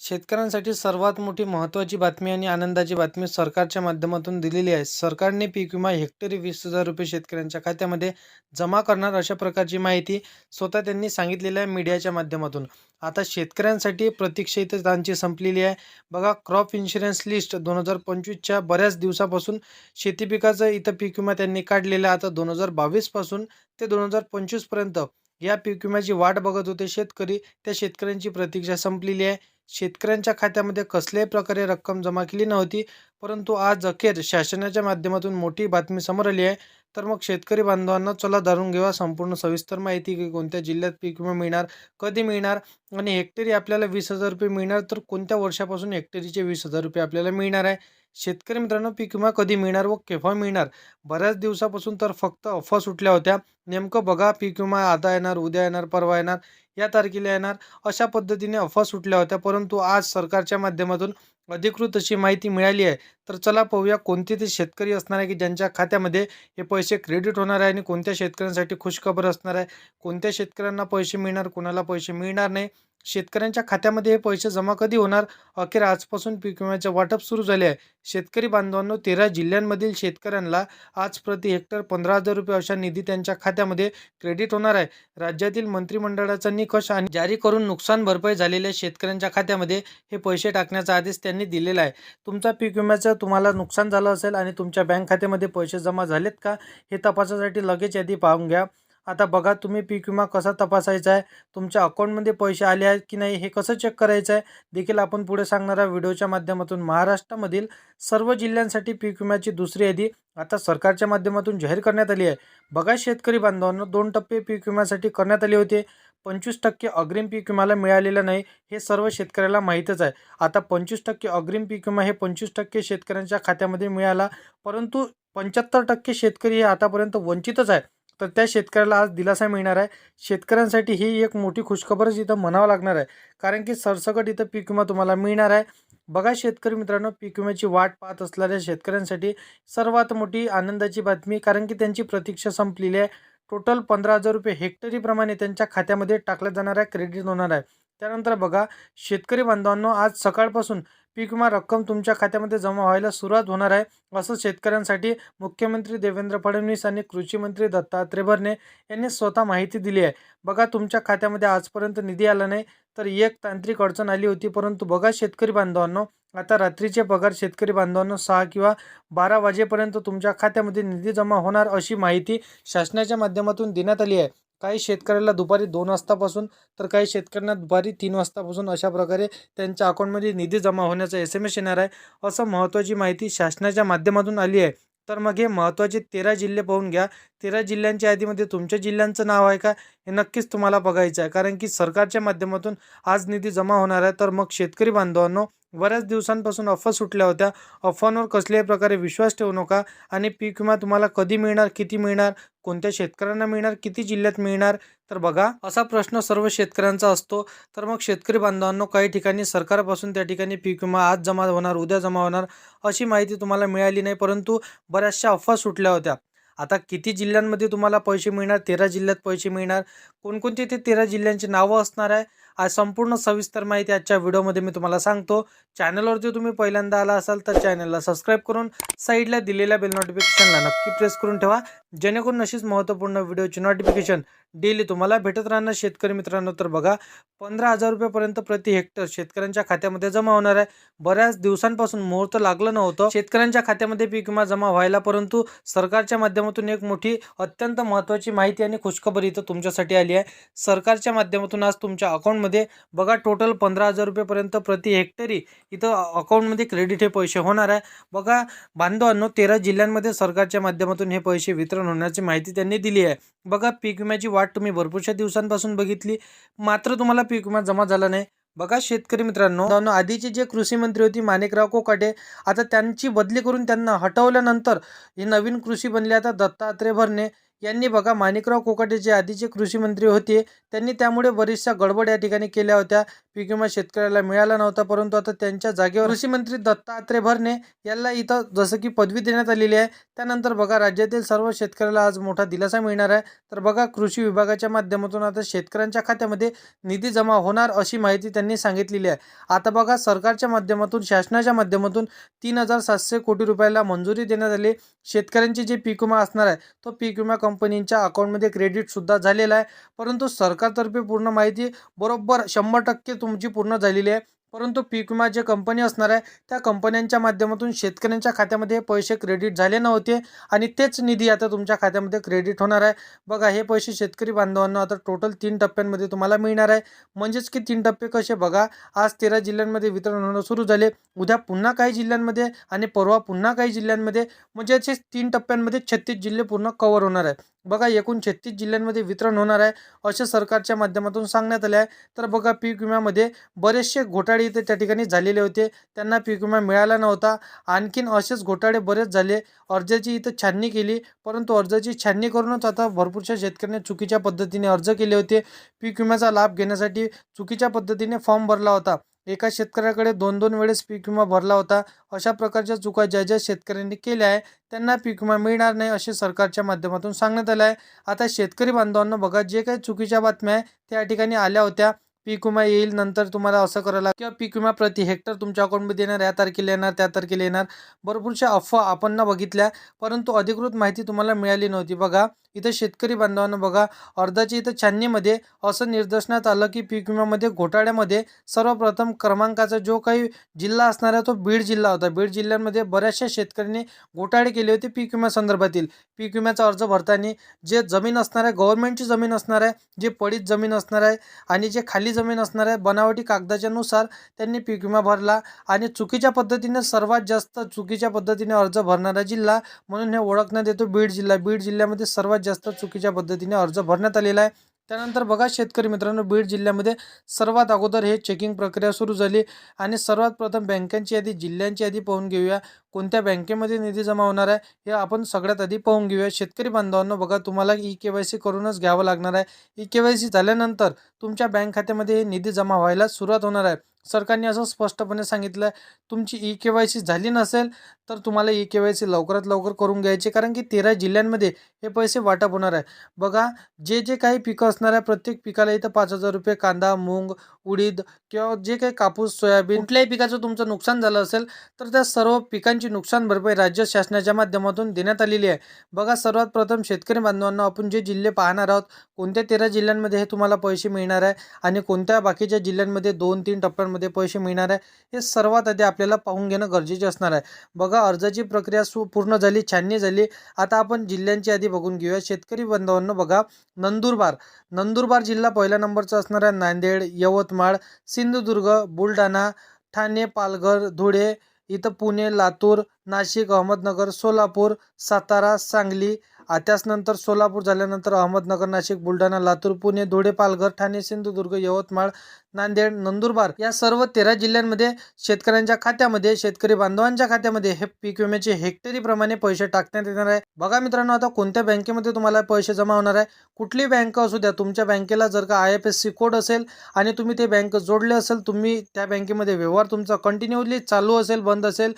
शेतकऱ्यांसाठी सर्वात मोठी महत्त्वाची बातमी आणि आनंदाची बातमी सरकारच्या माध्यमातून दिलेली आहे. सरकारने पीक विमा हेक्टरी वीस हजार रुपये शेतकऱ्यांच्या खात्यामध्ये जमा करणार अशा प्रकारची माहिती स्वतः त्यांनी सांगितलेलं आहे मीडियाच्या माध्यमातून. आता शेतकऱ्यांसाठी प्रतीक्षा इथं त्यांची संपलेली आहे. बघा क्रॉप इन्शुरन्स लिस्ट दोन हजार पंचवीसच्या बऱ्याच दिवसापासून शेती पिकाचं इथं पीक विमा त्यांनी काढलेला आहे. आता दोन हजार बावीसपासून ते दोन हजार पंचवीसपर्यंत या पीक विम्याची वाट बघत होते शेतकरी. त्या शेतकऱ्यांची प्रतीक्षा संपलेली आहे. शेतकऱ्यांच्या खात्यामध्ये कसल्याही प्रकारे रक्कम जमा केली नव्हती परंतु आज अखेर शासनाच्या माध्यमातून मोठी बातमी समोर आली आहे. तर मग शेतकरी बांधवांना चला धरून घेवा संपूर्ण सविस्तर माहिती की कोणत्या जिल्ह्यात पीक विमा मिळणार कधी मिळणार आणि हेक्टरी आपल्याला वीस हजार रुपये मिळणार तर कोणत्या वर्षापासून हेक्टरीचे वीस हजार रुपये आपल्याला मिळणार आहे? शेतकरी मित्रांनो पीक विमा कधी मिळणार व केव्हा मिळणार? बऱ्याच दिवसापासून तर फक्त अफवा सुटल्या होत्या. नेमकं बघा पीक विमा आता येणार उद्या येणार परवा येणार या तारखेला येणार अशा पद्धतीने अफवा सुटल्या होत्या. परंतु आज सरकारच्या माध्यमातून अधिकृत अशी माहिती मिळाली आहे. तर चला पाहूया कोणते ते शेतकरी असणार आहे की ज्यांच्या खात्यामध्ये हे पैसे क्रेडिट होणार आहे आणि कोणत्या शेतकऱ्यांसाठी खुशखबर असणार आहे? कोणत्या शेतकऱ्यांना पैसे मिळणार कोणाला पैसे मिळणार नाही? शेतकऱ्यांच्या खात्यामध्ये हे पैसे जमा कधी होणार? अखेर आजपासून पीक विम्याचे वाटप सुरू झाले आहे. शेतकरी बांधवांनो तेरा जिल्ह्यांमधील शेतकऱ्यांना आज प्रति हेक्टर पंधरा हजार रुपये अशा निधी त्यांच्या खात्यामध्ये क्रेडिट होणार आहे. राज्यातील मंत्रिमंडळाचा निकष आणि जारी करून नुकसान भरपाई झालेल्या शेतकऱ्यांच्या खात्यामध्ये हे पैसे टाकण्याचा आदेश त्यांनी दिलेला आहे. तुमचा पीक विम्याचं तुम्हाला नुकसान झालं असेल आणि तुमच्या बँक खात्यामध्ये पैसे जमा झालेत का? हे तपासासाठी लगेच यादी पाहून घ्या. आता बघा तुम्ही पीक विमा कसा तपासायचा आहे? तुमच्या अकाउंटमध्ये पैसे आले आहेत की नाही हे कसं चेक करायचं आहे? देखील आपण पुढे सांगणाऱ्या व्हिडिओच्या माध्यमातून. महाराष्ट्रामधील सर्व जिल्ह्यांसाठी पीक विम्याची दुसरी यादी आता सरकारच्या माध्यमातून जाहीर करण्यात आली आहे. बघा शेतकरी बांधवांना दोन टप्पे पीक विम्यासाठी करण्यात आले होते. पंचवीस टक्के अग्रिम पीक विम्याला मिळालेलं नाही हे सर्व शेतकऱ्याला माहीतच आहे. आता पंचवीस टक्के अग्रिम पीक विमा हे पंचवीस टक्के शेतकऱ्यांच्या खात्यामध्ये मिळाला परंतु पंच्याहत्तर टक्के शेतकरी हे आतापर्यंत वंचितच आहे. तर त्या शेतकऱ्याला आज दिलासा मिळणार आहे. शेतकऱ्यांसाठी ही एक मोठी खुशखबरच इथं म्हणावं लागणार आहे. कारण की सरसकट इथं पीक विमा तुम्हाला मिळणार आहे. बघा शेतकरी मित्रांनो पीक विम्याची वाट पाहत असणाऱ्या शेतकऱ्यांसाठी सर्वात मोठी आनंदाची बातमी कारण की त्यांची प्रतीक्षा संपलेली आहे. टोटल पंधरा हजार रुपये हेक्टरीप्रमाणे त्यांच्या खात्यामध्ये टाकल्या जाणार आहे क्रेडिट होणार आहे. त्यानंतर बघा शेतकरी बांधवांनो आज सकाळपासून पीक विमा रक्कम तुमच्या खात्यामध्ये जमा व्हायला सुरुवात होणार आहे. असं शेतकऱ्यांसाठी मुख्यमंत्री देवेंद्र फडणवीस आणि कृषी मंत्री दत्तात्रय भरणे यांनी स्वतः माहिती दिली आहे. बघा तुमच्या खात्यामध्ये आजपर्यंत निधी आला नाही तर एक तांत्रिक अडचण आली होती. परंतु बघा शेतकरी बांधवांनो आता रात्रीचे पगार शेतकरी बांधवांनो सहा किंवा बारा वाजेपर्यंत तुमच्या खात्यामध्ये निधी जमा होणार अशी माहिती शासनाच्या माध्यमातून देण्यात आली आहे. काही शेतकऱ्याला दुपारी दोन वाजतापासून तर काही शेतकऱ्यांना दुपारी तीन वाजतापासून अशा प्रकारे त्यांच्या अकाउंटमध्ये निधी जमा होण्याचा एस एम एस येणार आहे. असं महत्त्वाची माहिती शासनाच्या माध्यमातून आली आहे. तर मग हे महत्त्वाचे तेरा जिल्हे पाहून घ्या. तेरा जिल्ह्यांच्या यादीमध्ये तुमच्या जिल्ह्यांचं नाव आहे का? हे नक्कीच तुम्हाला बघायचं आहे. कारण की सरकारच्या माध्यमातून आज निधी जमा होणार आहे. तर मग शेतकरी बांधवांनो बऱ्याच दिवसांपासून अफवा सुटल्या होत्या. अफवांवर कसल्याही प्रकारे विश्वास ठेवू नका. आणि पीक विमा तुम्हाला कधी मिळणार किती मिळणार कोणत्या शेतकऱ्यांना मिळणार किती जिल्ह्यात मिळणार? तर बघा असा प्रश्न सर्व शेतकऱ्यांचा असतो. तर मग शेतकरी बांधवांनो काही ठिकाणी सरकारपासून त्या ठिकाणी पीक विमा आज जमा होणार उद्या जमा होणार अशी माहिती तुम्हाला मिळाली नाही. परंतु बऱ्याचशा अफवा सुटल्या होत्या. आता किती जिल्ह्यांमध्ये तुम्हाला पैसे मिळणार? तेरा जिल्ह्यात पैसे मिळणार. कोणकोणते ते तेरा जिल्ह्यांची नावं असणार आहे? आज संपूर्ण सविस्तर माहिती आजच्या व्हिडिओमध्ये मी तुम्हाला सांगतो. चॅनलवरती तुम्ही पहिल्यांदा आला असाल तर चॅनलला सबस्क्राईब करून साईडला दिलेल्या बेल नोटिफिकेशनला नक्की प्रेस करून ठेवा. जेणेकरून अशीच महत्त्वपूर्ण व्हिडिओची नोटिफिकेशन डेली तुम्हाला भेटत राहणार. शेतकरी मित्रांनो तर बघा पंधरा हजार रुपयापर्यंत प्रति हेक्टर शेतकऱ्यांच्या खात्यामध्ये जमा होणार आहे. बऱ्याच दिवसांपासून मुहूर्त लागलं नव्हतं. शेतकऱ्यांच्या खात्यामध्ये पीक विमा जमा व्हायला परंतु सरकारच्या माध्यमातून एक मोठी अत्यंत महत्त्वाची माहिती आणि खुशखबरी इथं तुमच्यासाठी आली आहे. सरकारच्या माध्यमातून आज तुमच्या अकाउंटमध्ये बघा टोटल पंधरा हजार रुपयेपर्यंत प्रति हेक्टरी इथं अकाउंटमध्ये क्रेडिट हे पैसे होणार आहे. बघा बांधवांनो तेरा जिल्ह्यांमध्ये सरकारच्या माध्यमातून हे पैसे वितरण होण्याची माहिती त्यांनी दिली आहे. बघा पीक विम्याची वाट तुम्ही भरपूरशा दिवसांपासून बघितली. मात्र तुम्हाला पीक विमा जमा झाला नाही. बघा शेतकरी मित्रांनो मित्रांनो, आधीचे जे कृषी मंत्री होती माणिकराव कोकाटे आता त्यांची बदली करून त्यांना हटवल्यानंतर हे नवीन कृषी बनले. आता दत्तात्रय भरणे यांनी बघा माणिकराव कोकाटे जे आधीचे कृषी मंत्री होते त्यांनी त्यामुळे बरीचशा गडबड या ठिकाणी केल्या होत्या. पीक विमा शेतकऱ्याला मिळाला नव्हता परंतु आता त्यांच्या जागेवर कृषी मंत्री दत्तात्रय भरणे यांना इथं जसं की पदवी देण्यात आलेली आहे. त्यानंतर बघा राज्यातील सर्व शेतकऱ्याला आज मोठा दिलासा मिळणार आहे. तर बघा कृषी विभागाच्या माध्यमातून आता शेतकऱ्यांच्या खात्यामध्ये निधी जमा होणार अशी माहिती त्यांनी सांगितलेली आहे. आता बघा सरकारच्या माध्यमातून शासनाच्या माध्यमातून तीन हजार सातशे कोटी रुपयाला मंजुरी देण्यात आली. शेतकऱ्यांची जे पीक विमा असणार आहे तो पीक विमा कंपनीच्या अकाउंटमध्ये क्रेडिटसुद्धा झालेला आहे. परंतु सरकारतर्फे पूर्ण माहिती बरोबर शंभर टक्के तुमची पूर्ण झालेली आहे. परंतु पीक विमा जे कंपनी असणार आहे त्या कंपन्यांच्या माध्यमातून शेतकऱ्यांच्या खात्यामध्ये पैसे क्रेडिट झाले नव्हते. आणि तेच निधी आता तुमच्या खात्यामध्ये क्रेडिट होणार आहे. बघा हे पैसे शेतकरी बांधवांना आता टोटल तीन टप्प्यांमध्ये तुम्हाला मिळणार आहे. म्हणजेच की तीन टप्पे कसे बघा आज तेरा जिल्ह्यांमध्ये वितरण होणं सुरू झाले. उद्या पुन्हा काही जिल्ह्यांमध्ये आणि परवा पुन्हा काही जिल्ह्यांमध्ये. म्हणजे असे तीन टप्प्यांमध्ये छत्तीस जिल्हे पूर्ण कव्हर होणार आहे बघा एकूण छत्तीस जिल्ह्यांमध्ये वितरण होणार आहे असे सरकारच्या माध्यमातून सांगण्यात आले आहे. तर बघा पीक विम्यामध्ये बरेचसे घोटाळे इथे त्या ठिकाणी झालेले होते. त्यांना पीक विमा मिळाला नव्हता. आणखीन असेच घोटाळे बरेच झाले. अर्जाची इथं छाननी केली परंतु अर्जाची छाननी करूनच आता भरपूरशा शेतकऱ्यांनी चुकीच्या पद्धतीने अर्ज केले होते. पीक विम्याचा लाभ घेण्यासाठी चुकीच्या पद्धतीने फॉर्म भरला होता. एका शेतकऱ्याकडे दोन दोन वेळेस पीक विमा भरला होता. अशा प्रकारच्या चुका ज्या ज्या शेतकऱ्यांनी केल्या आहे त्यांना पीक विमा मिळणार नाही असे सरकारच्या माध्यमातून सांगण्यात आलं आहे. आता शेतकरी बांधवांना बघा जे काही चुकीच्या बातम्या आहे त्या ठिकाणी आल्या होत्या. पीक विमा येईल नंतर तुम्हाला असं करायला किंवा पीक विमा प्रति हेक्टर तुमच्या अकाउंटमध्ये येणार या तारखेला येणार त्या तारखेला येणार. भरपूरशा अफवा आपण ना बघितल्या परंतु अधिकृत माहिती तुम्हाला मिळाली नव्हती. बघा इथं शेतकरी बांधवांना बघा अर्धाच्या इथं छाननीमध्ये असं निदर्शनात आलं की पीक विम्यामध्ये घोटाळ्यामध्ये सर्वप्रथम क्रमांकाचा जो काही जिल्हा असणार आहे तो बीड जिल्हा होता. बीड जिल्ह्यामध्ये बऱ्याचशा शेतकऱ्यांनी घोटाळे केले होते पीक विम्यासंदर्भातील पीक विम्याचा अर्ज भरताना जे जमीन असणार आहे गव्हर्नमेंटची जमीन असणार आहे जे पडीत जमीन असणार आहे आणि जे खाली जमीन असणार आहे बनावटी कागदाच्या नुसार त्यांनी पीक विमा भरला आणि चुकीच्या पद्धतीने सर्वात जास्त चुकीच्या पद्धतीने अर्ज भरणारा जिल्हा म्हणून हे ओळखण्यात येतो बीड जिल्हा. बीड जिल्ह्यामध्ये सर्वात जास्त चुकीच्या पद्धतीने अर्ज भरण्यात आलेला आहे. त्यानंतर बघा शेतकरी मित्रांनो बीड जिल्ह्यामध्ये सर्वात अगोदर हे चेकिंग प्रक्रिया सुरू झाली आणि सर्वात प्रथम बँकांची यादी जिल्ह्यांची यादी पाहून घेऊया. कोणत्या बँकेमध्ये निधी जमा होणार आहे हे आपण सगळ्यात आधी पाहून घेऊया. शेतकरी बांधवांनो बघा तुम्हाला ई के वाय सी करूनच घ्यावं लागणार आहे. ई के वाय सी झाल्यानंतर तुमच्या बँक खात्यामध्ये हे निधी जमा व्हायला सुरुवात होणार आहे. सरकारने असं स्पष्टपणे सांगितलं तुमची ई के वाय सी झाली नसेल तर तुम्हाला ई के वाय सी लवकरात लवकर करून घ्यायची कारण की तेरा जिल्ह्यांमध्ये हे पैसे वाटप होणार आहे. बघा जे जे काही पिकं असणार आहे प्रत्येक पिकाला इथं पाच हजार रुपये कांदा मूग उडीद किंवा जे काही कापूस सोयाबीन कुठल्याही पिकाचं तुमचं नुकसान झालं असेल तर त्या सर्व पिकांची नुकसान भरपाई राज्य शासनाच्या माध्यमातून देण्यात आलेली आहे. बघा सर्वात प्रथम शेतकरी बांधवांना आपण जे जिल्हे पाहणार आहोत कोणत्या तेरा जिल्ह्यांमध्ये हे तुम्हाला पैसे मिळणार आहे आणि कोणत्या बाकीच्या जिल्ह्यांमध्ये दोन तीन टप्प्यांमध्ये पैसे मिळणार आहे हे सर्वात आधी आपल्याला पाहून घेणं गरजेचे असणार आहे. बघा अर्जाची प्रक्रिया सु पूर्ण झाली छाननी झाली. आता आपण जिल्ह्यांची यादी बघून घेऊया. शेतकरी बांधवांना बघा नंदुरबार. नंदुरबार जिल्हा पहिल्या नंबरचा असणार आहे. नांदेड यवतमाळ सिंधुदुर्ग बुलढाणा ठाणे पालघर धुळे इथं पुणे लातूर नाशिक अहमदनगर सोलापूर सातारा सांगली त्याचनंतर सोलापूर झाल्यानंतर अहमदनगर नाशिक बुलढाणा लातूर पुणे धुळे पालघर ठाणे सिंधुदुर्ग यवतमाळ नांदेड नंदुरबार या सर्व तेरा जिल्ह्यांमध्ये शेतकऱ्यांच्या खात्यामध्ये शेतकरी बांधवांच्या खात्यामध्ये हे पीक विम्याचे हेक्टरी प्रमाणे पैसे टाकण्यात येणार आहे. बघा मित्रांनो आता कोणत्या बँकेमध्ये तुम्हाला पैसे जमा होणार आहे? कुठली बँक असू द्या तुमच्या बँकेला जर का I F S C code असेल आणि तुम्ही ते बँक जोडले असेल तुम्ही त्या बँकेमध्ये व्यवहार तुमचा कंटिन्युअसली चालू असेल बंद असेल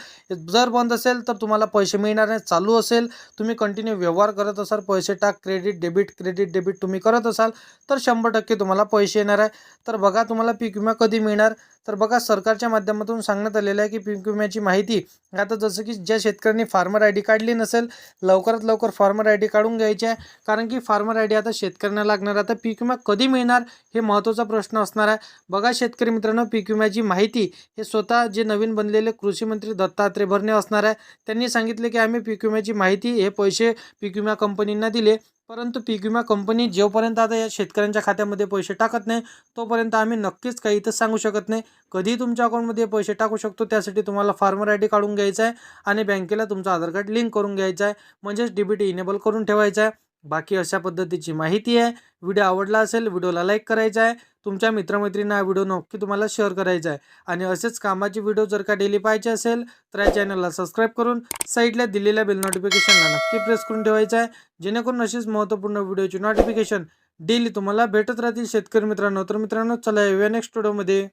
जर बंद असेल तर तुम्हाला पैसे मिळणार नाही चालू असेल तुम्ही कंटिन्यू व्यवहार करत असाल पैसे टाक क्रेडिट डेबिट क्रेडिट डेबिट तुम्ही करत असाल तर शंभर टक्के तुम्हाला पैसे येणार आहे. तर बघा तुम्हाला मला पीक विमा कधी मिळणार? तर बघा सरकारच्या माध्यमातून सांगण्यात आलेलं आहे की पीक विम्याची माहिती आता जसं की ज्या शेतकऱ्यांनी फार्मर आय डी काढली नसेल लवकरात लवकर फार्मर आय डी काढून घ्यायची आहे. कारण की फार्मर आय डी आता शेतकऱ्यांना लागणार आता पीक विमा कधी मिळणार हे महत्त्वाचा प्रश्न असणार आहे. बघा शेतकरी मित्रांनो पीक विम्याची माहिती हे स्वतः जे नवीन बनलेले कृषी मंत्री दत्तात्रय भरणे असणार आहे. त्यांनी सांगितले की आम्ही पीक विम्याची माहिती हे पैसे पीक विमा कंपनींना दिले. परंतु पीक विमा कंपनी जोपर्यंत आता या शेतकऱ्यांच्या खात्यामध्ये पैसे टाकत नाही तोपर्यंत आम्ही नक्कीच काही इथं सांगू शकत नाही. कधी तुमच्या अकाउंटमध्ये पैसे टाकू शकतो त्यासाठी तुम्हाला फार्मर आय डी काढून घ्यायचा आहे आणि बँकेला तुमचं आधार कार्ड लिंक करून घ्यायचं आहे. म्हणजेच डी बी टी इनेबल करून ठेवायचं आहे. बाकी अशा पद्धतीची माहिती आहे. व्हिडिओ आवडला असेल व्हिडिओला लाईक करायचा आहे. तुमच्या मित्रमैत्रींना हा व्हिडिओ नक्की तुम्हाला शेअर करायचा आहे. आणि असेच कामाची व्हिडिओ जर का डेली पाहिजे असेल तर या चॅनलला सबस्क्राईब करून साईडला दिलेल्या बेल नोटिफिकेशनला नक्की प्रेस करून ठेवायचं आहे. जेणेकरून अशीच महत्त्वपूर्ण व्हिडिओची नोटिफिकेशन डेली तुम्हाला भेटत राहतील. शेतकरी मित्रांनो तर मित्रांनो चला येऊया नेक्स्ट व्हिडिओमध्ये